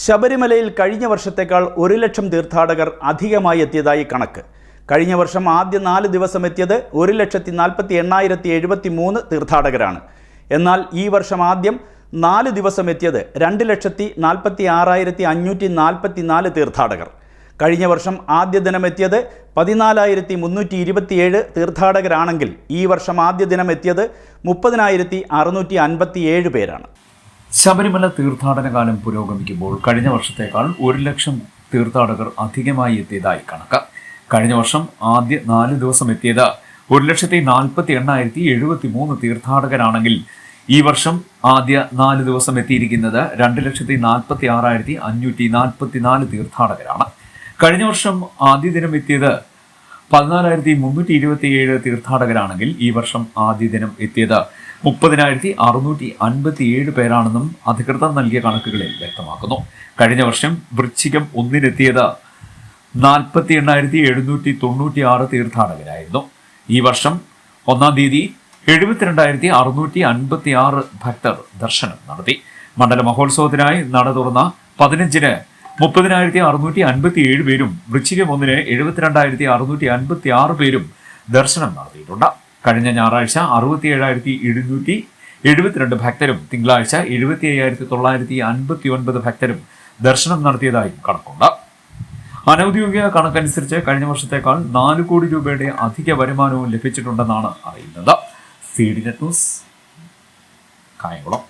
ശബരിമലയിൽ കഴിഞ്ഞ വർഷത്തേക്കാൾ ഒരു ലക്ഷം തീർത്ഥാടകർ അധികമായി എത്തിയതായി കണക്ക്. കഴിഞ്ഞ വർഷം ആദ്യ നാല് ദിവസം എത്തിയത് ഒരു ലക്ഷത്തി നാൽപ്പത്തി എണ്ണായിരത്തി എഴുപത്തി മൂന്ന് തീർത്ഥാടകരാണ്. എന്നാൽ ഈ വർഷം ആദ്യം നാല് ദിവസം എത്തിയത് രണ്ട് ലക്ഷത്തി നാൽപ്പത്തി ആറായിരത്തി അഞ്ഞൂറ്റി നാൽപ്പത്തി നാല് തീർത്ഥാടകർ. കഴിഞ്ഞ വർഷം ആദ്യ ദിനം എത്തിയത് പതിനാലായിരത്തി മുന്നൂറ്റി ഇരുപത്തിയേഴ് തീർത്ഥാടകരാണെങ്കിൽ ഈ വർഷം ആദ്യ ദിനം എത്തിയത് മുപ്പതിനായിരത്തി അറുന്നൂറ്റി അൻപത്തിയേഴ് പേരാണ്. ശബരിമല തീർത്ഥാടന കാലം പുരോഗമിക്കുമ്പോൾ കഴിഞ്ഞ വർഷത്തേക്കാൾ ഒരു ലക്ഷം തീർത്ഥാടകർ അധികമായി എത്തിയതായി കണക്ക്. കഴിഞ്ഞ വർഷം ആദ്യ നാല് ദിവസം എത്തിയത് ഒരു ലക്ഷത്തി നാൽപ്പത്തി എണ്ണായിരത്തി എഴുപത്തി മൂന്ന് തീർത്ഥാടകരാണെങ്കിൽ ഈ വർഷം ആദ്യ നാല് ദിവസം എത്തിയിരിക്കുന്നത് രണ്ട് ലക്ഷത്തി നാൽപ്പത്തി ആറായിരത്തി അഞ്ഞൂറ്റി നാൽപ്പത്തി നാല് തീർത്ഥാടകരാണ്. കഴിഞ്ഞ വർഷം ആദ്യ ദിനം എത്തിയത് പതിനാലായിരത്തി മുന്നൂറ്റി ഇരുപത്തിയേഴ് തീർത്ഥാടകരാണെങ്കിൽ ഈ വർഷം ആദ്യ ദിനം എത്തിയത് മുപ്പതിനായിരത്തി അറുന്നൂറ്റി അൻപത്തി ഏഴ് പേരാണെന്നും അധികൃതർ നൽകിയ കണക്കുകളിൽ വ്യക്തമാക്കുന്നു. കഴിഞ്ഞ വർഷം വൃശ്ചികം ഒന്നിനെത്തിയത് നാൽപ്പത്തി എണ്ണായിരത്തി എഴുന്നൂറ്റി തൊണ്ണൂറ്റി ആറ് തീർത്ഥാടകരായിരുന്നു. ഈ വർഷം ഒന്നാം തീയതി എഴുപത്തിരണ്ടായിരത്തി അറുന്നൂറ്റി അൻപത്തി ആറ് ഭക്തർ ദർശനം നടത്തി. മണ്ഡല മഹോത്സവത്തിനായി നട തുറന്ന പതിനഞ്ചിന് മുപ്പതിനായിരത്തി അറുന്നൂറ്റി അൻപത്തി ഏഴ് പേരും വൃശ്ചികം ഒന്നിന് എഴുപത്തിരണ്ടായിരത്തി അറുന്നൂറ്റി അൻപത്തി ആറ് പേരും ദർശനം നടത്തിയിട്ടുണ്ട്. കഴിഞ്ഞ ഞായറാഴ്ച അറുപത്തി ഏഴായിരത്തി എഴുന്നൂറ്റി എഴുപത്തിരണ്ട് ഭക്തരും തിങ്കളാഴ്ച എഴുപത്തി അയ്യായിരത്തി തൊള്ളായിരത്തി അൻപത്തി ഒൻപത് ഭക്തരും ദർശനം നടത്തിയതായും കണക്കുണ്ട്. അനൌദ്യോഗിക കണക്കനുസരിച്ച് കഴിഞ്ഞ വർഷത്തേക്കാൾ നാല് കോടി രൂപയുടെ അധിക വരുമാനവും ലഭിച്ചിട്ടുണ്ടെന്നാണ് അറിയുന്നത്. C D net news Kayamkulam.